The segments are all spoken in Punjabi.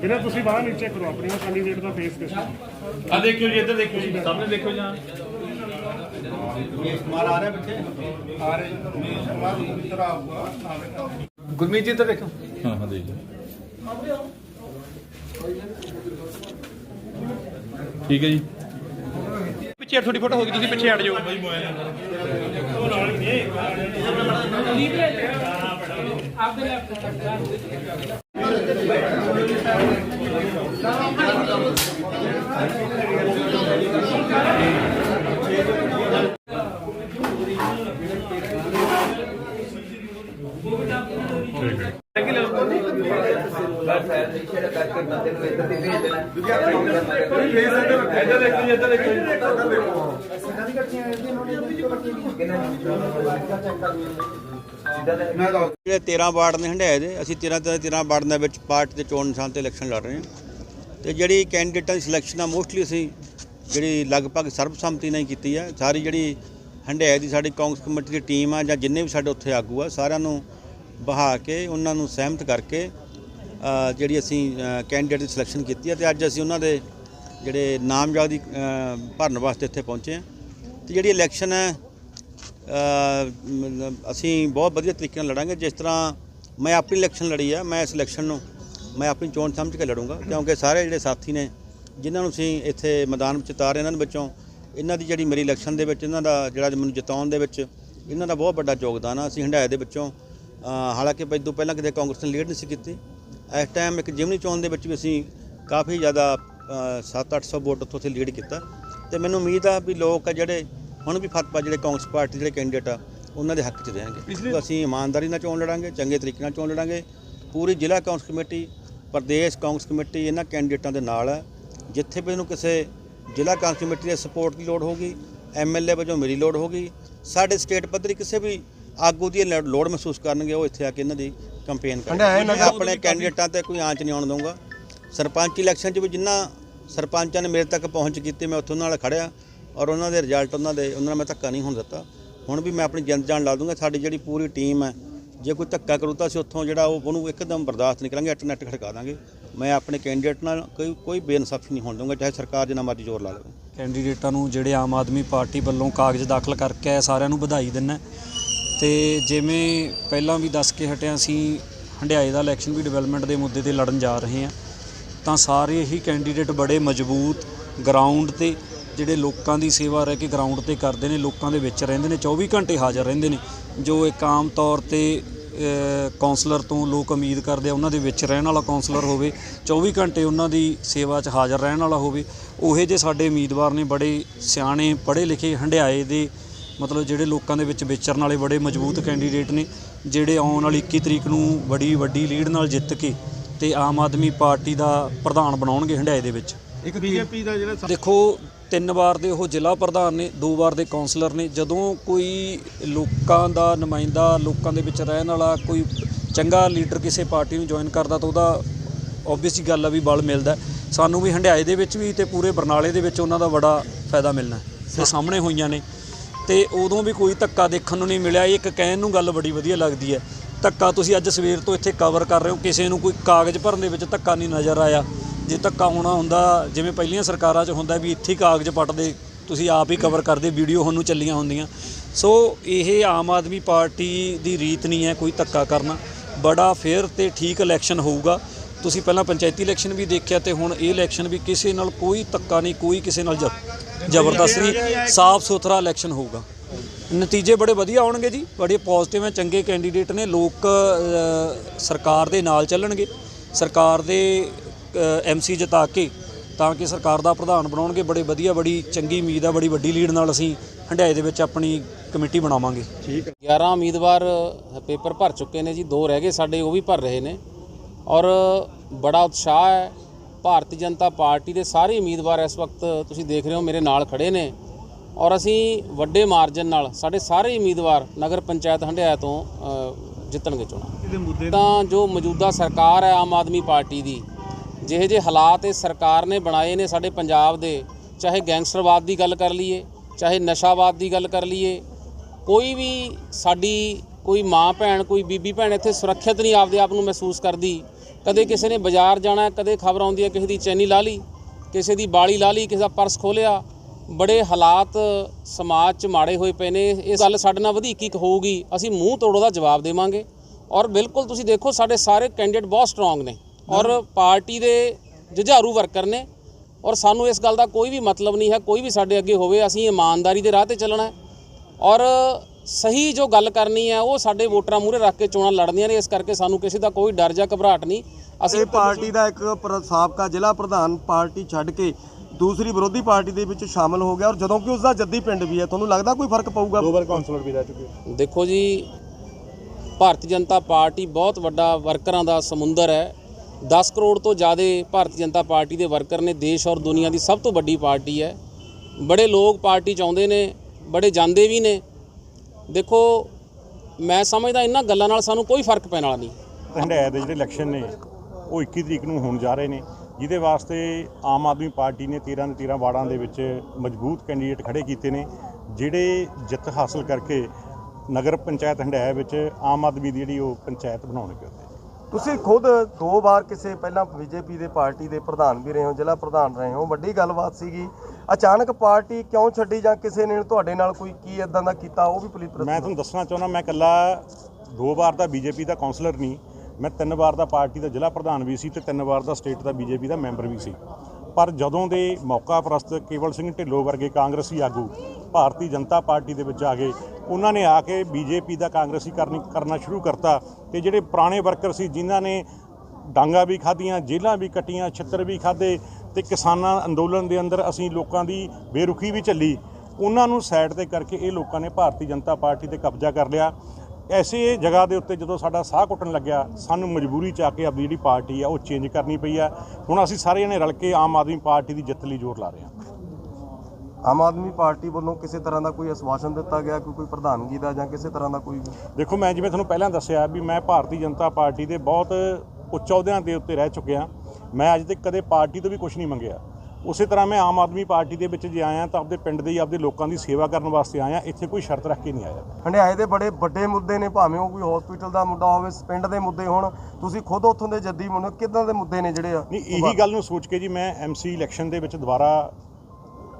ਵੀਰੇ ਤੁਸੀਂ ਬਾਹਰ ਨੀਚੇ ਕਰੋ ਆਪਣੀ ਕੈਂਡੀਡੇਟ ਦਾ ਫੇਸ ਕਿਸ ਆ ਦੇਖਿਓ ਜੀ ਇੱਧਰ ਦੇਖਿਓ ਜੀ। ਸਾਹਮਣੇ ਦੇਖੋ ਜਾਂ। ਗੁਰਮੀਤ ਜੀ ਇੱਧਰ ਦੇਖੋ। ਹਾਂ ਹਾਂ ਦੇਖ ਠੀਕ ਹੈ ਜੀ। ਪਿੱਛੇ ਤੁਹਾਡੀ ਫੋਟੋ ਹੋ ਗਈ ਤੁਸੀਂ ਪਿੱਛੇ ਹਟ ਜਾਓ। ਇੱਧਰ ਦੇਖੋ ਜੀ ਇੱਧਰ ਦੇਖੋ ਜੀ ਜਿਹੜੇ 13 ਵਾਰਡ ਨੇ ਹੰਡਾਏ ਦੇ। ਅਸੀਂ 13 ਤੇ 13 ਵਾਰਡ ਦੇ ਵਿੱਚ ਪਾਰਟੀ ਦੇ ਚੋਣ ਨਿਸ਼ਾਨ ਤੇ ਇਲੈਕਸ਼ਨ ਲੜ ਰਹੇ ਹਾਂ। ਤੇ ਜਿਹੜੀ ਕੈਂਡੀਡੇਟਾਂ ਦੀ ਸਿਲੈਕਸ਼ਨ ਆ ਮੋਸਟਲੀ ਅਸੀਂ ਜਿਹੜੀ ਲਗਭਗ ਸਰਬਸੰਮਤੀ ਨਾਲ ਹੀ ਕੀਤੀ ਹੈ ਸਾਰੀ ਜਿਹੜੀ ਹੰਡਾਏ ਦੀ ਸਾਡੀ ਕਾਂਗਰਸ ਕਮੇਟੀ ਦੀ ਟੀਮ ਆ ਜਾਂ ਜਿੰਨੇ ਵੀ ਸਾਡੇ ਉੱਥੇ ਆਗੂ ਆ, ਸਾਰਿਆਂ ਨੂੰ ਬਹਾ ਕੇ ਉਹਨਾਂ ਨੂੰ ਸਹਿਮਤ ਕਰਕੇ ਜਿਹੜੀ ਅਸੀਂ ਕੈਂਡੀਡੇਟ ਦੀ ਸਿਲੈਕਸ਼ਨ ਕੀਤੀ ਹੈ ਤੇ ਅੱਜ ਅਸੀਂ ਉਹਨਾਂ ਦੇ ਜਿਹੜੇ ਨਾਮਜ਼ਦਗੀ ਭਰਨ ਵਾਸਤੇ ਇੱਥੇ ਪਹੁੰਚੇ ਹਾਂ। ਤੇ ਜਿਹੜੀ ਇਲੈਕਸ਼ਨ ਹੈ ਅਸੀਂ ਬਹੁਤ ਵਧੀਆ ਤਰੀਕੇ ਨਾਲ ਲੜਾਂਗੇ। ਜਿਸ ਤਰ੍ਹਾਂ ਮੈਂ ਆਪਣੀ ਇਲੈਕਸ਼ਨ ਲੜੀ ਆ, ਮੈਂ ਇਸ ਇਲੈਕਸ਼ਨ ਨੂੰ, ਮੈਂ ਆਪਣੀ ਚੋਣ ਸਮਝ ਕੇ ਲੜੂੰਗਾ, ਕਿਉਂਕਿ ਸਾਰੇ ਜਿਹੜੇ ਸਾਥੀ ਨੇ, ਜਿਨ੍ਹਾਂ ਨੂੰ ਅਸੀਂ ਇੱਥੇ ਮੈਦਾਨ ਵਿੱਚ ਉਤਾਰੇ ਇਹਨਾਂ ਦੇ ਵਿੱਚੋਂ, ਇਹਨਾਂ ਦੀ ਜਿਹੜੀ ਮੇਰੀ ਇਲੈਕਸ਼ਨ ਦੇ ਵਿੱਚ, ਇਹਨਾਂ ਦਾ ਜਿਹੜਾ ਮੈਨੂੰ ਜਿਤਾਉਣ ਦੇ ਵਿੱਚ, ਇਹਨਾਂ ਦਾ ਬਹੁਤ ਵੱਡਾ ਯੋਗਦਾਨ ਆ। ਅਸੀਂ ਹੰਡਾਏ ਦੇ ਵਿੱਚੋਂ ਹਾਲਾਂਕਿ ਪਹਿਲਾਂ ਪਹਿਲਾਂ ਕਿਤੇ ਕਾਂਗਰਸ ਨੇ ਲੀਡ ਨਹੀਂ ਸੀ ਕੀਤੀ। ਇਸ ਟਾਈਮ ਇੱਕ ਜਿਮਨੀ ਚੋਣ ਦੇ ਵਿੱਚ ਵੀ ਅਸੀਂ ਕਾਫੀ ਜ਼ਿਆਦਾ 7-800 ਵੋਟ ਉੱਥੋਂ ਤੇ ਲੀਡ ਕੀਤਾ। ਤੇ ਮੈਨੂੰ ਉਮੀਦ ਆ ਵੀ ਲੋਕ ਆ ਜਿਹੜੇ ਹੁਣ ਵੀ ਫਤਵਾ ਜਿਹੜੇ ਕਾਂਗਰਸ ਪਾਰਟੀ ਦੇ ਜਿਹੜੇ ਕੈਂਡੀਡੇਟ ਆ ਉਹਨਾਂ ਦੇ ਹੱਕ 'ਚ ਰਹਿਣਗੇ। ਅਸੀਂ ਇਮਾਨਦਾਰੀ ਨਾਲ ਚੋਣ ਲੜਾਂਗੇ ਚੰਗੇ ਤਰੀਕੇ ਨਾਲ ਚੋਣ ਲੜਾਂਗੇ। ਪੂਰੀ ਜ਼ਿਲ੍ਹਾ ਕਾਂਗਰਸ ਕਮੇਟੀ ਪ੍ਰਦੇਸ਼ ਕਾਂਗਰਸ ਕਮੇਟੀ ਇਹਨਾਂ ਕੈਂਡੀਡੇਟਾਂ ਦੇ ਨਾਲ ਹੈ। ਜਿੱਥੇ ਵੀ ਇਹਨੂੰ ਕਿਸੇ ਜ਼ਿਲ੍ਹਾ ਕਾਂਗਰਸ ਕਮੇਟੀ ਦੇ ਸਪੋਰਟ ਦੀ ਲੋੜ ਹੋਗੀ ਐਮਐਲਏ ਵਜੋਂ ਮੇਰੀ ਲੋੜ ਹੋਗੀ ਸਾਡੇ ਸਟੇਟ ਪੱਧਰੀ ਕਿਸੇ ਵੀ ਆਗੂ ਦੀ ਲੋੜ ਮਹਿਸੂਸ ਕਰਨਗੇ ਉਹ ਇੱਥੇ ਆ ਕੇ ਇਹਨਾਂ ਦੀ ਕੰਪੇਨ ਕਰਨਗੇ। ਮੈਂ ਆਪਣੇ ਕੈਂਡੀਡੇਟਾਂ ਤੇ ਕੋਈ ਆਂਚ ਨਹੀਂ ਆਉਣ ਦਊਂਗਾ। ਸਰਪੰਚ ਇਲੈਕਸ਼ਨ 'ਚ ਵੀ ਜਿੰਨਾ ਸਰਪੰਚਾਂ ਨੇ ਮੇਰੇ ਤੱਕ ਪਹੁੰਚ ਕੀਤੀ ਮੈਂ ਉੱਥੋਂ ਨਾਲ ਖੜਿਆ। ਔਰ ਉਹਨਾਂ ਦੇ ਰਿਜ਼ਲਟ ਉਹਨਾਂ ਦੇ, ਉਹਨਾਂ ਨਾਲ ਮੈਂ ਧੱਕਾ ਨਹੀਂ ਹੋਣ ਦਿੱਤਾ। ਹੁਣ ਵੀ ਮੈਂ ਆਪਣੀ ਜਿੰਦ ਜਾਨ ਲਾ ਦੂੰਗਾ, ਸਾਡੀ ਜਿਹੜੀ ਪੂਰੀ ਟੀਮ ਹੈ, ਜੇ ਕੋਈ ਧੱਕਾ ਕਰੂ ਤਾਂ ਅਸੀਂ ਉੱਥੋਂ ਜਿਹੜਾ ਉਹ, ਉਹਨੂੰ ਇੱਕਦਮ ਬਰਦਾਸ਼ਤ ਨਹੀਂ ਕਰਾਂਗੇ ਅੱਟ ਖੜਕਾ ਦਾਂਗੇ। ਮੈਂ ਆਪਣੇ ਕੈਂਡੀਡੇਟ ਨਾਲ ਕੋਈ ਕੋਈ ਬੇਇਨਸਾਫੀ ਨਹੀਂ ਹੋਣ ਦਊਂਗਾ, ਚਾਹੇ ਸਰਕਾਰ ਜਿੰਨਾ ਮਰਜ਼ੀ ਜ਼ੋਰ ਲਾ ਲਵੇ। ਕੈਂਡੀਡੇਟਾਂ ਨੂੰ ਜਿਹੜੇ ਆਮ ਆਦਮੀ ਪਾਰਟੀ ਵੱਲੋਂ ਕਾਗਜ਼ ਦਾਖਲ ਕਰਕੇ ਆਏ, ਸਾਰਿਆਂ ਨੂੰ ਵਧਾਈ ਦਿੰਦਾ ਤੇ ਜਿਵੇਂ ਪਹਿਲਾਂ ਵੀ ਦੱਸ ਕੇ ਹਟਿਆ ਸੀ ਹੰਡਿਆਏ ਦਾ ਇਲੈਕਸ਼ਨ ਵੀ ਡਿਵੈਲਪਮੈਂਟ ਦੇ ਮੁੱਦੇ ਤੇ ਲੜਨ ਜਾ ਰਹੇ ਹਾਂ, ਤਾਂ ਸਾਰੇ ਹੀ ਕੈਂਡੀਡੇਟ ਬੜੇ ਮਜ਼ਬੂਤ ਗਰਾਊਂਡ ਤੇ ਜਿਹੜੇ ਲੋਕਾਂ ਦੀ ਸੇਵਾ ਰਹਿ ਕੇ ਗਰਾਊਂਡ ਤੇ ਕਰਦੇ ਨੇ ਲੋਕਾਂ ਦੇ ਵਿੱਚ ਰਹਿੰਦੇ ਨੇ 24 ਘੰਟੇ ਹਾਜ਼ਰ ਰਹਿੰਦੇ ਨੇ ਜੋ ਇੱਕ ਆਮ ਤੌਰ ਤੇ ਅ, ਕਾਉਂਸਲਰ ਤੋਂ ਲੋਕ ਉਮੀਦ ਕਰਦੇ ਆ ਉਹਨਾਂ ਦੇ ਵਿੱਚ ਰਹਿਣ ਵਾਲਾ ਕਾਉਂਸਲਰ ਹੋਵੇ 24 ਘੰਟੇ ਉਹਨਾਂ ਦੀ ਸੇਵਾ 'ਚ ਹਾਜ਼ਰ ਰਹਿਣ ਵਾਲਾ ਹੋਵੇ ਉਹੇ ਜੇ ਸਾਡੇ ਉਮੀਦਵਾਰ ਨੇ ਬੜੇ ਸਿਆਣੇ ਪੜ੍ਹੇ ਲਿਖੇ ਹੰਡਿਆਏ ਦੇ ਮਤਲਬ ਜਿਹੜੇ ਲੋਕਾਂ ਦੇ ਵਿੱਚ ਵਿਚਰਨ ਵਾਲੇ ਬੜੇ ਮਜ਼ਬੂਤ ਕੈਂਡੀਡੇਟ ਨੇ ਜਿਹੜੇ ਆਉਣ ਵਾਲੀ 21 ਤਰੀਕ ਨੂੰ ਬੜੀ ਵੱਡੀ ਲੀਡ ਨਾਲ ਜਿੱਤ ਕੇ ਤੇ ਆਮ ਆਦਮੀ ਪਾਰਟੀ ਦਾ ਪ੍ਰਧਾਨ ਬਣਾਉਣਗੇ ਹੰਡਿਆਏ ਦੇ ਵਿੱਚ। ਇੱਕ ਬੀਜੇਪੀ ਦਾ ਜਿਹੜਾ ਦੇਖੋ ਤਿੰਨ ਵਾਰ ਦੇ ਉਹ ਜ਼ਿਲ੍ਹਾ ਪ੍ਰਧਾਨ ਨੇ ਦੋ ਵਾਰ ਦੇ ਕਾਉਂਸਲਰ ਨੇ। ਜਦੋਂ ਕੋਈ ਲੋਕਾਂ ਦਾ ਨੁਮਾਇੰਦਾ ਲੋਕਾਂ ਦੇ ਵਿੱਚ ਰਹਿਣ ਵਾਲਾ ਕੋਈ ਚੰਗਾ ਲੀਡਰ ਕਿਸੇ ਪਾਰਟੀ ਨੂੰ ਜੁਆਇਨ ਕਰਦਾ ਤਾਂ ਉਹਦਾ ਆਬਵੀਅਸ ਗੱਲ ਆ ਵੀ ਬਲ ਮਿਲਦਾ। ਸਾਨੂੰ ਵੀ ਹੰਡਿਆਏ ਦੇ ਵਿੱਚ ਵੀ ਤੇ ਪੂਰੇ ਬਰਨਾਲੇ ਦੇ ਵਿੱਚ ਉਹਨਾਂ ਦਾ ਬੜਾ ਫਾਇਦਾ ਮਿਲਣਾ। ਤੇ ਸਾਹਮਣੇ ਹੋਈਆਂ ਨੇ। ਤੇ ਉਦੋਂ ਵੀ ਕੋਈ ਧੱਕਾ ਦੇਖਣ ਨੂੰ ਨਹੀਂ ਮਿਲਿਆ। ਇਹ ਇੱਕ ਕਹਿਣ ਨੂੰ ਗੱਲ ਬੜੀ ਵਧੀਆ ਲੱਗਦੀ ਹੈ। ਧੱਕਾ ਤੁਸੀਂ ਅੱਜ ਸਵੇਰ ਤੋਂ ਇੱਥੇ ਕਵਰ ਕਰ ਰਹੇ ਹੋ। ਕਿਸੇ ਨੂੰ ਕੋਈ ਕਾਗਜ਼ ਭਰਨ ਦੇ ਵਿੱਚ ਧੱਕਾ ਨਹੀਂ ਨਜ਼ਰ ਆਇਆ। ਜੇ ਧੱਕਾ ਹੋਣਾ ਹੁੰਦਾ, ਜਿਵੇਂ ਪਹਿਲੀਆਂ ਸਰਕਾਰਾਂ 'ਚ ਹੁੰਦਾ ਵੀ ਇੱਥੇ ਹੀ ਕਾਗਜ਼ ਪੱਟਦੇ ਤੁਸੀਂ ਆਪ ਹੀ ਕਵਰ ਕਰਦੇ, ਵੀਡੀਓ ਹੁਣ ਚੱਲੀਆਂ ਹੁੰਦੀਆਂ। ਸੋ ਇਹ ਆਮ ਆਦਮੀ ਪਾਰਟੀ ਦੀ ਰੀਤ ਨਹੀਂ ਹੈ ਕੋਈ ਧੱਕਾ ਕਰਨਾ। ਬੜਾ ਫੇਅਰ ਤੇ ਠੀਕ ਇਲੈਕਸ਼ਨ ਹੋਊਗਾ। ਤੁਸੀਂ ਪਹਿਲਾਂ ਪੰਚਾਇਤੀ ਇਲੈਕਸ਼ਨ ਵੀ ਦੇਖਿਆ ਤੇ ਹੁਣ ਇਹ ਇਲੈਕਸ਼ਨ ਵੀ ਕਿਸੇ ਨਾਲ ਕੋਈ ਧੱਕਾ ਨਹੀਂ, ਕੋਈ ਕਿਸੇ ਨਾਲ ਜ਼ਬਰਦਸਤ ਨਹੀਂ। ਸਾਫ਼ ਸੁਥਰਾ ਇਲੈਕਸ਼ਨ ਹੋਊਗਾ। ਨਤੀਜੇ ਬੜੇ ਵਧੀਆ ਆਉਣਗੇ ਜੀ, ਬੜੇ ਪੋਜ਼ਿਟਿਵ ਹੈ, ਚੰਗੇ ਕੈਂਡੀਡੇਟ ਨੇ, ਲੋਕ ਸਰਕਾਰ ਦੇ ਨਾਲ ਚੱਲਣਗੇ। ਸਰਕਾਰ ਦੇ ਐਮਸੀ ਜਿਤਾ ਕੇ ਤਾਂ ਕਿ ਸਰਕਾਰ ਦਾ ਪ੍ਰਧਾਨ ਬਣਾਉਣਗੇ। ਬੜੇ ਵਧੀਆ ਬੜੀ ਚੰਗੀ ਉਮੀਦ ਆ ਬੜੀ ਵੱਡੀ ਲੀਡ ਨਾਲ ਅਸੀਂ ਹੰਡਿਆਏ ਦੇ ਵਿੱਚ ਆਪਣੀ ਕਮੇਟੀ ਬਣਾਵਾਂਗੇ। 11 ਉਮੀਦਵਾਰ ਪੇਪਰ ਭਰ ਚੁੱਕੇ ਨੇ ਜੀ ਦੋ ਰਹਿ ਗਏ ਸਾਡੇ ਉਹ ਵੀ ਭਰ ਰਹੇ ਨੇ। ਔਰ ਬੜਾ ਉਤਸ਼ਾਹ ਹੈ ਭਾਰਤੀ ਜਨਤਾ ਪਾਰਟੀ ਦੇ ਸਾਰੇ ਉਮੀਦਵਾਰ ਇਸ ਵਕਤ ਤੁਸੀਂ ਦੇਖ ਰਹੇ ਹੋ ਮੇਰੇ ਨਾਲ ਖੜੇ ਨੇ। ਔਰ ਅਸੀਂ ਵੱਡੇ ਮਾਰਜਨ ਨਾਲ ਸਾਡੇ ਸਾਰੇ ਉਮੀਦਵਾਰ ਨਗਰ ਪੰਚਾਇਤ ਹੰਡਿਆਇਆ ਤੋਂ ਜਿੱਤਣਗੇ ਚੋਣਾਂ। ਤਾਂ ਜੋ ਮੌਜੂਦਾ ਸਰਕਾਰ ਹੈ ਆਮ ਆਦਮੀ ਪਾਰਟੀ ਦੀ ਜਿਹੇ ਜਿਹੇ ਹਾਲਾਤ ਇਹ ਸਰਕਾਰ ਨੇ ਬਣਾਏ ਨੇ ਸਾਡੇ ਪੰਜਾਬ ਦੇ, ਚਾਹੇ ਗੈਂਗਸਟਰਵਾਦ ਦੀ ਗੱਲ ਕਰ ਲਈਏ, ਚਾਹੇ ਨਸ਼ਾਵਾਦ ਦੀ ਗੱਲ ਕਰ ਲਈਏ, ਕੋਈ ਵੀ ਸਾਡੀ ਕੋਈ ਮਾਂ ਭੈਣ, ਕੋਈ ਬੀਬੀ ਭੈਣ ਇੱਥੇ ਸੁਰੱਖਿਅਤ ਨਹੀਂ ਆਪਦੇ ਆਪ ਨੂੰ ਮਹਿਸੂਸ ਕਰਦੀ। ਕਦੇ ਕਿਸੇ ਨੇ ਬਾਜ਼ਾਰ ਜਾਣਾ, ਕਦੇ ਖਬਰ ਆਉਂਦੀ ਹੈ ਕਿਸੇ ਦੀ ਚੈਨੀ ਲਾ ਲਈ, ਕਿਸੇ ਦੀ ਬਾਲੀ ਲਾ ਲਈ, ਕਿਸੇ ਦਾ ਪਰਸ ਖੋਲਿਆ ਬੜੇ ਹਾਲਾਤ ਸਮਾਜ 'ਚ ਮਾੜੇ ਹੋਏ ਪਏ ਨੇ। ਇਹ ਗੱਲ ਸਾਡੇ ਨਾਲ ਵਧੀਕੀ ਹੋਊਗੀ। ਅਸੀਂ ਮੂੰਹ ਤੋੜ ਉਹਦਾ ਜਵਾਬ ਦੇਵਾਂਗੇ। ਔਰ ਬਿਲਕੁਲ ਤੁਸੀਂ ਦੇਖੋ, ਸਾਡੇ ਸਾਰੇ ਕੈਂਡੀਡੇਟ ਬਹੁਤ ਸਟਰੋਂਗ ਨੇ। ਔਰ ਪਾਰਟੀ ਦੇ ਜੁਝਾਰੂ ਵਰਕਰ ਨੇ ਔਰ ਸਾਨੂੰ ਇਸ ਗੱਲ ਦਾ ਕੋਈ ਵੀ ਮਤਲਬ ਨਹੀਂ ਹੈ ਕੋਈ ਵੀ ਸਾਡੇ ਅੱਗੇ ਹੋਵੇ ਅਸੀਂ ਇਮਾਨਦਾਰੀ ਦੇ ਰਾਹ ਤੇ ਚੱਲਣਾ ਹੈ। ਔਰ ਸਹੀ ਜੋ ਗੱਲ ਕਰਨੀ ਹੈ ਉਹ ਸਾਡੇ ਵੋਟਰਾਂ ਮੂਹਰੇ ਰੱਖ ਕੇ ਚੋਣਾਂ ਲੜਨੀਆਂ ਨੇ ਇਸ ਕਰਕੇ ਸਾਨੂੰ ਕਿਸੇ ਦਾ ਕੋਈ ਡਰ ਜਾਂ ਘਬਰਾਹਟ ਨਹੀਂ। ਅਸੀਂ ਪਾਰਟੀ ਦਾ ਇੱਕ ਸਾਬਕਾ ਜ਼ਿਲ੍ਹਾ ਪ੍ਰਧਾਨ ਪਾਰਟੀ ਛੱਡ ਕੇ ਦੂਸਰੀ ਵਿਰੋਧੀ ਪਾਰਟੀ ਦੇ ਵਿੱਚ ਸ਼ਾਮਲ ਹੋ ਗਿਆ ਔਰ ਜਦੋਂ ਕਿ ਉਸ ਦਾ ਜੱਦੀ ਪਿੰਡ ਵੀ ਹੈ ਤੁਹਾਨੂੰ ਲੱਗਦਾ ਕੋਈ ਫ਼ਰਕ ਪਊਗਾ? ਦੋ ਵਾਰ ਕਾਉਂਸਲਰ ਵੀ ਰਹਿ ਚੁੱਕੇ ਦੇਖੋ ਜੀ ਭਾਰਤੀ ਜਨਤਾ ਪਾਰਟੀ ਬਹੁਤ ਵੱਡਾ ਵਰਕਰਾਂ ਦਾ ਸਮੁੰਦਰ ਹੈ। 10 ਕਰੋੜ ਤੋਂ ਜ਼ਿਆਦਾ ਭਾਰਤੀ ਜਨਤਾ ਪਾਰਟੀ ਦੇ ਵਰਕਰ ਨੇ ਦੇਸ਼ ਔਰ ਦੁਨੀਆ ਦੀ ਸਭ ਤੋਂ ਵੱਡੀ ਪਾਰਟੀ ਹੈ। ਬੜੇ ਲੋਕ ਪਾਰਟੀ ਚ ਆਉਂਦੇ ਨੇ, ਬੜੇ ਜਾਂਦੇ ਵੀ ਨੇ। ਦੇਖੋ, ਮੈਂ ਸਮਝਦਾ ਇਹਨਾਂ ਗੱਲਾਂ ਨਾਲ ਸਾਨੂੰ ਕੋਈ ਫ਼ਰਕ ਪੈਣ ਵਾਲਾ ਨਹੀਂ। ਹੰਡਾਇਆ ਦੇ ਜਿਹੜੇ ਇਲੈਕਸ਼ਨ ਨੇ, ਉਹ 21 ਤਰੀਕ ਨੂੰ ਹੋਣ ਜਾ ਰਹੇ ਨੇ, ਜਿਹਦੇ ਵਾਸਤੇ ਆਮ ਆਦਮੀ ਪਾਰਟੀ ਨੇ 13 ਦੇ 13 ਵਾਰਡਾਂ ਦੇ ਵਿੱਚ ਮਜ਼ਬੂਤ ਕੈਂਡੀਡੇਟ ਖੜੇ ਕੀਤੇ ਨੇ, ਜਿਹੜੇ ਜਿੱਤ ਹਾਸਲ ਕਰਕੇ ਨਗਰ ਪੰਚਾਇਤ ਹੰਡਾਇਆ ਵਿੱਚ ਆਮ ਆਦਮੀ ਦੀ ਜਿਹੜੀ ਉਹ ਪੰਚਾਇਤ ਬਣਾਉਣਗੇ ਉੱਥੇ। ਤੁਸੀਂ ਖੁਦ ਦੋ ਵਾਰ ਕਿਸੇ ਪਹਿਲਾਂ ਬੀਜੇਪੀ ਦੇ ਪਾਰਟੀ ਦੇ ਪ੍ਰਧਾਨ ਵੀ ਰਹੇ ਹੋ, ਜ਼ਿਲ੍ਹਾ ਪ੍ਰਧਾਨ ਰਹੇ ਹੋ, ਵੱਡੀ ਗੱਲਬਾਤ ਸੀਗੀ। ਅਚਾਨਕ ਪਾਰਟੀ ਕਿਉਂ ਛੱਡੀ ਜਾਂ ਕਿਸੇ ਨੇ ਤੁਹਾਡੇ ਨਾਲ ਕੋਈ ਕੀ ਇਦਾਂ ਦਾ ਕੀਤਾ, ਉਹ ਵੀ ਪਲੀਜ਼ ਮੈਂ ਤੁਹਾਨੂੰ ਦੱਸਣਾ ਚਾਹੁੰਦਾ, ਮੈਂ ਇਕੱਲਾ ਦੋ ਵਾਰ ਦਾ ਬੀਜੇਪੀ ਦਾ ਕਾਉਂਸਲਰ ਨਹੀਂ, ਮੈਂ ਤਿੰਨ ਵਾਰ ਦਾ ਪਾਰਟੀ ਦਾ ਜ਼ਿਲ੍ਹਾ ਪ੍ਰਧਾਨ ਵੀ ਸੀ ਤੇ ਤਿੰਨ ਵਾਰ ਦਾ ਸਟੇਟ ਦਾ ਬੀਜੇਪੀ ਦਾ ਮੈਂਬਰ ਵੀ ਸੀ। ਪਰ ਜਦੋਂ ਦੇ ਮੌਕਾ ਪ੍ਰਸਤ ਕੇਵਲ ਸਿੰਘ ਢਿੱਲੋਂ ਵਰਗੇ ਕਾਂਗਰਸੀ ਆਗੂ ਭਾਰਤੀ ਜਨਤਾ ਪਾਰਟੀ ਦੇ ਵਿੱਚ ਆ ਗਏ, ਉਹਨਾਂ ਨੇ ਆ ਕੇ ਬੀਜੇਪੀ ਦਾ ਕਾਂਗਰਸੀ ਕਰਨੀ, ਕਰਨਾ ਸ਼ੁਰੂ ਕਰਤਾ ਤੇ ਜਿਹੜੇ ਪੁਰਾਣੇ ਵਰਕਰ ਸੀ, ਜਿਨ੍ਹਾਂ ਨੇ ਡਾਂਗਾ ਵੀ ਖਾਧੀਆਂ, ਜੇਲ੍ਹਾਂ ਵੀ ਕੱਟੀਆਂ, ਛਿੱਤਰ ਵੀ ਖਾਦੇ ਤੇ ਕਿਸਾਨਾਂ ਅੰਦੋਲਨ ਦੇ ਅੰਦਰ ਅਸੀਂ ਲੋਕਾਂ ਦੀ ਬੇਰੁਖੀ ਵੀ ਝੱਲੀ, ਉਹਨਾਂ ਨੂੰ ਸਾਈਡ ਤੇ ਕਰਕੇ ਇਹ ਲੋਕਾਂ ਨੇ ਭਾਰਤੀ ਜਨਤਾ ਪਾਰਟੀ ਤੇ ਕਬਜ਼ਾ ਕਰ ਲਿਆ। ਐਸੇ ਜਗ੍ਹਾ ਦੇ ਉੱਤੇ ਜਦੋਂ ਸਾਡਾ ਸਾਹ ਘੁੱਟਣ ਲੱਗਿਆ ਸਾਨੂੰ ਮਜਬੂਰੀ ਚ ਆ ਕੇ ਆਪਣੀ ਜਿਹੜੀ ਪਾਰਟੀ ਆ ਉਹ ਚੇਂਜ ਕਰਨੀ ਪਈ ਆ। ਹੁਣ ਅਸੀਂ ਸਾਰੇ ਜਣੇ ਰਲ ਕੇ ਆਮ ਆਦਮੀ ਪਾਰਟੀ ਦੀ ਜਿੱਤ ਲਈ ਜ਼ੋਰ ਲਾ ਰਹੇ ਹਾਂ। ਆਮ ਆਦਮੀ ਪਾਰਟੀ ਵੱਲੋਂ ਕਿਸੇ ਤਰ੍ਹਾਂ ਦਾ ਕੋਈ ਆਸ਼ਵਾਸਨ ਦਿੱਤਾ ਗਿਆ ਕਿ ਕੋਈ ਪ੍ਰਧਾਨਗੀ ਦਾ ਜਾਂ ਕਿਸੇ ਤਰ੍ਹਾਂ ਦਾ ਕੋਈ? ਦੇਖੋ ਮੈਂ ਜਿਵੇਂ ਤੁਹਾਨੂੰ ਪਹਿਲਾਂ ਦੱਸਿਆ ਵੀ ਮੈਂ ਭਾਰਤੀ ਜਨਤਾ ਪਾਰਟੀ ਦੇ ਬਹੁਤ ਉੱਚ ਅਹੁਦਿਆਂ ਦੇ ਉੱਤੇ ਰਹਿ ਚੁੱਕਿਆ। ਮੈਂ ਅੱਜ ਤੱਕ ਕਦੇ ਪਾਰਟੀ ਤੋਂ ਵੀ ਕੁਝ ਨਹੀਂ ਮੰਗਿਆ। ਉਸੇ ਤਰ੍ਹਾਂ ਮੈਂ ਆਮ ਆਦਮੀ ਪਾਰਟੀ ਦੇ ਵਿੱਚ ਜੇ ਆਇਆ ਤਾਂ ਆਪਦੇ ਪਿੰਡ ਦੇ ਹੀ ਆਪਦੇ ਲੋਕਾਂ ਦੀ ਸੇਵਾ ਕਰਨ ਵਾਸਤੇ ਆਇਆ ਇੱਥੇ ਕੋਈ ਸ਼ਰਤ ਰੱਖ ਕੇ ਨਹੀਂ ਆਇਆ। ਹੰਡਿਆਏ ਦੇ ਬੜੇ ਵੱਡੇ ਮੁੱਦੇ ਨੇ ਭਾਵੇਂ ਉਹ ਕੋਈ ਹਸਪੀਟਲ ਦਾ ਮੁੱਦਾ ਹੋਵੇ ਪਿੰਡ ਦੇ ਮੁੱਦੇ ਹੋਣ ਤੁਸੀਂ ਖੁਦ ਉੱਥੋਂ ਦੇ ਜੱਦੀ ਮੁੰਡੇ ਕਿਦਾਂ ਦੇ ਮੁੱਦੇ ਨੇ ਜਿਹੜੇ ਆ? ਨਹੀਂ ਇਹੀ ਗੱਲ ਨੂੰ ਸੋਚ ਕੇ ਜੀ ਮੈਂ ਐਮਸੀ ਇਲੈਕਸ਼ਨ ਦੇ ਵਿੱਚ ਦੁਬਾਰਾ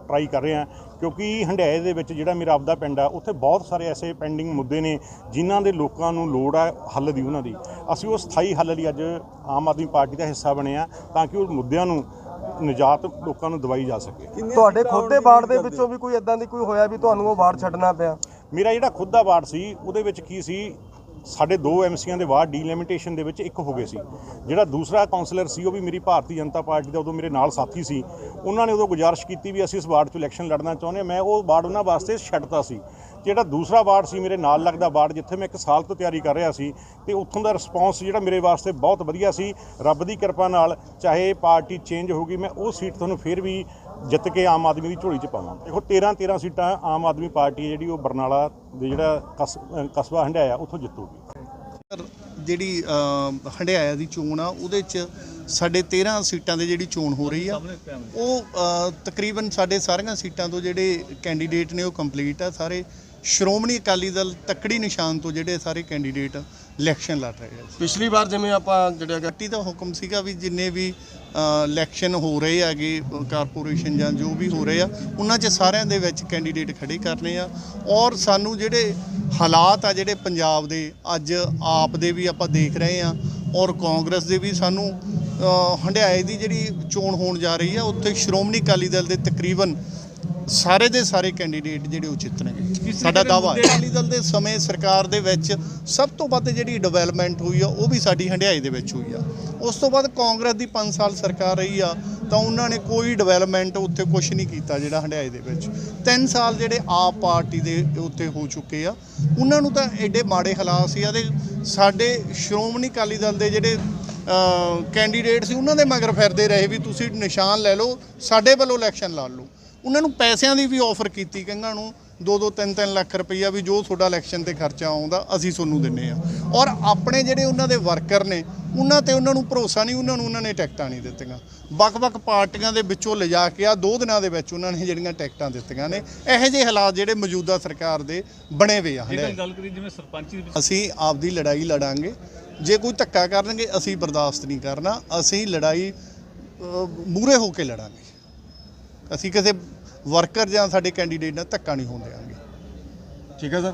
ਟਰਾਈ ਕਰ ਰਿਹਾ ਕਿਉਂਕਿ ਹੰਡਿਆਏ ਦੇ ਵਿੱਚ ਜਿਹੜਾ ਮੇਰਾ ਆਪਦਾ ਪਿੰਡ ਆ ਉੱਥੇ ਬਹੁਤ ਸਾਰੇ ਐਸੇ ਪੈਂਡਿੰਗ ਮੁੱਦੇ ਨੇ ਜਿਨ੍ਹਾਂ ਦੇ ਲੋਕਾਂ ਨੂੰ ਲੋੜ ਆ ਹੱਲ ਦੀ ਉਹਨਾਂ ਦੀ। ਅਸੀਂ ਉਹ ਸਥਾਈ ਹੱਲ ਲਈ ਅੱਜ ਆਮ ਆਦਮੀ ਪਾਰਟੀ ਦਾ ਹਿੱਸਾ ਬਣੇ ਆ ਤਾਂ ਕਿ ਉਹ ਮੁੱਦਿਆਂ ਨੂੰ ਨਿਜਾਤ ਲੋਕਾਂ ਨੂੰ ਦਵਾਈ ਜਾ ਸਕੇ। ਤੁਹਾਡੇ ਖੁਦ ਦੇ ਵਾਰਡ ਦੇ ਵਿੱਚੋਂ ਵੀ ਕੋਈ ਇਦਾਂ ਦੀ ਕੋਈ ਹੋਇਆ ਵੀ ਤੁਹਾਨੂੰ ਉਹ ਵਾਰਡ ਛੱਡਣਾ ਪਿਆ? ਮੇਰਾ ਜਿਹੜਾ ਖੁਦ ਦਾ ਵਾਰਡ ਸੀ ਉਹਦੇ ਵਿੱਚ ਕੀ ਸੀ ਸਾਡੇ ਦੋ ਐਮਸੀਆਂ ਦੇ ਵਾਰਡ ਡੀਲਿਮਿਟੇਸ਼ਨ ਦੇ ਵਿੱਚ ਇੱਕ ਹੋ ਗਏ ਸੀ। ਜਿਹੜਾ ਦੂਸਰਾ ਕਾਉਂਸਲਰ ਸੀ ਉਹ ਵੀ ਮੇਰੀ ਭਾਰਤੀ ਜਨਤਾ ਪਾਰਟੀ ਦਾ ਉਦੋਂ ਮੇਰੇ ਨਾਲ ਸਾਥੀ ਸੀ। ਉਹਨਾਂ ਨੇ ਉਦੋਂ ਗੁਜ਼ਾਰਿਸ਼ ਕੀਤੀ ਵੀ ਅਸੀਂ ਇਸ ਵਾਰਡ 'ਚ ਇਲੈਕਸ਼ਨ ਲੜਨਾ ਚਾਹੁੰਦੇ ਹਾਂ। ਮੈਂ ਉਹ ਵਾਰਡ ਉਹਨਾਂ ਵਾਸਤੇ ਛੱਡਤਾ ਸੀ। ਜਿਹੜਾ ਦੂਸਰਾ ਵਾਰਡ ਸੀ ਮੇਰੇ ਨਾਲ ਲੱਗਦਾ ਵਾਰਡ ਜਿੱਥੇ ਮੈਂ ਇੱਕ ਸਾਲ ਤੋਂ ਤਿਆਰੀ ਕਰ ਰਿਹਾ ਸੀ ਤੇ ਉੱਥੋਂ ਦਾ ਰਿਸਪੌਂਸ ਜਿਹੜਾ ਮੇਰੇ ਵਾਸਤੇ ਬਹੁਤ ਵਧੀਆ ਸੀ। ਰੱਬ ਦੀ ਕਿਰਪਾ ਨਾਲ ਚਾਹੇ ਪਾਰਟੀ ਚੇਂਜ ਹੋ ਗਈ ਮੈਂ ਉਹ ਸੀਟ ਤੁਹਾਨੂੰ ਫਿਰ ਵੀ ਜਿੱਤ ਕੇ ਆਮ ਆਦਮੀ ਦੀ ਝੋਲੀ 'ਚ ਪਾਵਾਂ। ਦੇਖੋ 13 13 ਸੀਟਾਂ ਆਮ ਆਦਮੀ ਪਾਰਟੀ ਹੈ ਜਿਹੜੀ ਉਹ ਬਰਨਾਲਾ ਦੇ ਜਿਹੜਾ ਕਸ- ਕਸਬਾ ਹੰਡਿਆਇਆ ਉੱਥੋਂ ਜਿੱਤੂਗੀ। ਜਿਹੜੀ ਅ, ਹੰਡਿਆਇਆ ਦੀ ਚੋਣ ਆ ਉਹਦੇ ਚ ਸਾਡੇ 13 ਸੀਟਾਂ ਦੇ ਜਿਹੜੀ ਚੋਣ ਹੋ ਰਹੀ ਆ ਉਹ ਤਕਰੀਬਨ ਸਾਡੇ ਸਾਰੀਆਂ ਸੀਟਾਂ ਤੋਂ ਜਿਹੜੇ ਕੈਂਡੀਡੇਟ ਨੇ ਉਹ ਕੰਪਲੀਟ ਆ ਸਾਰੇ। ਸ਼੍ਰੋਮਣੀ ਅਕਾਲੀ ਦਲ ਤੱਕੜੀ ਨਿਸ਼ਾਨ ਤੋਂ ਜਿਹੜੇ ਸਾਰੇ ਕੈਂਡੀਡੇਟ ਇਲੈਕਸ਼ਨ ਲੜ ਰਹੇ ਆ ਪਿਛਲੀ ਵਾਰ ਜਿਵੇਂ ਆਪਾਂ ਜਿਹੜਾ ਪਾਰਟੀ ਦਾ ਹੁਕਮ ਸੀਗਾ ਵੀ ਜਿੰਨੇ ਵੀ ਇਲੈਕਸ਼ਨ ਹੋ ਰਹੇ ਹੈਗੇ ਕਾਰਪੋਰੇਸ਼ਨ ਜਾਂ ਜੋ ਵੀ ਹੋ ਰਹੇ ਆ ਉਹਨਾਂ 'ਚ ਸਾਰਿਆਂ ਦੇ ਵਿੱਚ ਕੈਂਡੀਡੇਟ ਖੜੇ ਕਰਨੇ ਆ। ਔਰ ਸਾਨੂੰ ਜਿਹੜੇ ਹਾਲਾਤ ਆ ਜਿਹੜੇ ਪੰਜਾਬ ਦੇ ਅੱਜ ਆਪ ਦੇ ਵੀ ਆਪਾਂ ਦੇਖ ਰਹੇ ਆ ਔਰ ਕਾਂਗਰਸ ਦੇ ਵੀ ਸਾਨੂੰ ਹੰਡਿਆਏ ਦੀ ਜਿਹੜੀ ਚੋਣ ਹੋਣ ਜਾ ਰਹੀ ਆ ਉੱਥੇ ਸ਼੍ਰੋਮਣੀ ਅਕਾਲੀ ਦਲ ਦੇ ਤਕਰੀਬਨ ਸਾਰੇ ਦੇ ਸਾਰੇ ਕੈਂਡੀਡੇਟ ਜਿਹੜੇ ਉਹ ਜਿੱਤਣਗੇ। ਸਾਡਾ ਦਾਵਾ ਹੈ। ਅਕਾਲੀ ਦਲ ਦੇ ਸਮੇਂ ਸਰਕਾਰ ਦੇ ਵਿੱਚ ਸਭ ਤੋਂ ਵੱਧ ਜਿਹੜੀ ਡਿਵੈਲਪਮੈਂਟ ਹੋਈ ਆ ਉਹ ਵੀ ਸਾਡੀ ਹੰਡਿਆਏ ਦੇ ਵਿੱਚ ਹੋਈ ਆ। ਉਸ ਤੋਂ ਬਾਅਦ ਕਾਂਗਰਸ ਦੀ 5 ਸਾਲ ਸਰਕਾਰ ਰਹੀ ਆ ਤਾਂ ਉਹਨਾਂ ਨੇ ਕੋਈ ਡਿਵੈਲਪਮੈਂਟ ਉੱਥੇ ਕੁਝ ਨਹੀਂ ਕੀਤਾ ਜਿਹੜਾ ਹੰਡਿਆਏ ਦੇ ਵਿੱਚ। 3 ਸਾਲ ਜਿਹੜੇ ਆਪ ਪਾਰਟੀ ਦੇ ਉੱਤੇ ਹੋ ਚੁੱਕੇ ਆ ਉਹਨਾਂ ਨੂੰ ਤਾਂ ਐਡੇ ਮਾੜੇ ਹਾਲਾਤ ਸੀ ਆਦੇ ਸਾਡੇ ਸ਼੍ਰੋਮਣੀ ਅਕਾਲੀ ਦਲ ਦੇ ਜਿਹੜੇ ਕੈਂਡੀਡੇਟ ਸੀ ਉਹਨਾਂ ਦੇ ਮਗਰ ਫਿਰਦੇ ਰਹੇ ਵੀ ਤੁਸੀਂ ਨਿਸ਼ਾਨ ਲੈ ਲਓ ਸਾਡੇ ਵੱਲੋਂ ਇਲੈਕਸ਼ਨ ਲੜ ਲਓ। ਉਹਨਾਂ ਨੂੰ ਪੈਸਿਆਂ ਦੀ ਵੀ ਆਫਰ ਕੀਤੀ ਕਹਿੰਗਾ ਨੂੰ 2-2 3-3 ਲੱਖ ਰੁਪਈਆ ਵੀ ਜੋ ਤੁਹਾਡਾ ਇਲੈਕਸ਼ਨ ਤੇ ਖਰਚਾ ਆਉਂਦਾ ਅਸੀਂ ਤੁਹਾਨੂੰ ਦਿੰਨੇ ਆ। ਔਰ ਆਪਣੇ ਜਿਹੜੇ ਉਹਨਾਂ ਦੇ ਵਰਕਰ ਨੇ ਉਹਨਾਂ ਤੇ ਉਹਨਾਂ ਨੂੰ ਭਰੋਸਾ ਨਹੀਂ ਉਹਨਾਂ ਨੂੰ ਉਹਨਾਂ ਨੇ ਟਿਕਟਾਂ ਨਹੀਂ ਦਿੱਤੀਆਂ। ਵੱਖ-ਵੱਖ ਪਾਰਟੀਆਂ ਦੇ ਵਿੱਚੋਂ ਲਿਜਾ ਕੇ ਆ ਦੋ ਦਿਨਾਂ ਦੇ ਵਿੱਚ ਉਹਨਾਂ ਨੇ ਜਿਹੜੀਆਂ ਟਿਕਟਾਂ ਦਿੱਤੀਆਂ ਨੇ ਇਹੋ ਜਿਹੇ ਹਾਲਾਤ ਜਿਹੜੇ ਮੌਜੂਦਾ ਸਰਕਾਰ ਦੇ ਬਣੇ ਹੋਏ ਆ ਹਲੇ। ਗੱਲ ਕਰੀ ਜਿਵੇਂ ਸਰਪੰਚੀ ਦੇ ਅਸੀਂ ਆਪਦੀ ਲੜਾਈ ਲੜਾਂਗੇ। ਜੇ ਕੋਈ ਧੱਕਾ ਕਰਨਗੇ ਅਸੀਂ ਬਰਦਾਸ਼ਤ ਨਹੀਂ ਕਰਨਾ। ਅਸੀਂ ਲੜਾਈ ਮੂਰੇ ਹੋ ਕੇ ਲੜਾਂਗੇ। ਅਸੀਂ ਕਿਸੇ ਵਰਕਰ ਜਾਂ ਸਾਡੇ ਕੈਂਡੀਡੇਟ ਨਾਲ ਧੱਕਾ ਨਹੀਂ ਹੋਣ ਦੇਵਾਂਗੇ ਠੀਕ ਹੈ ਸਰ।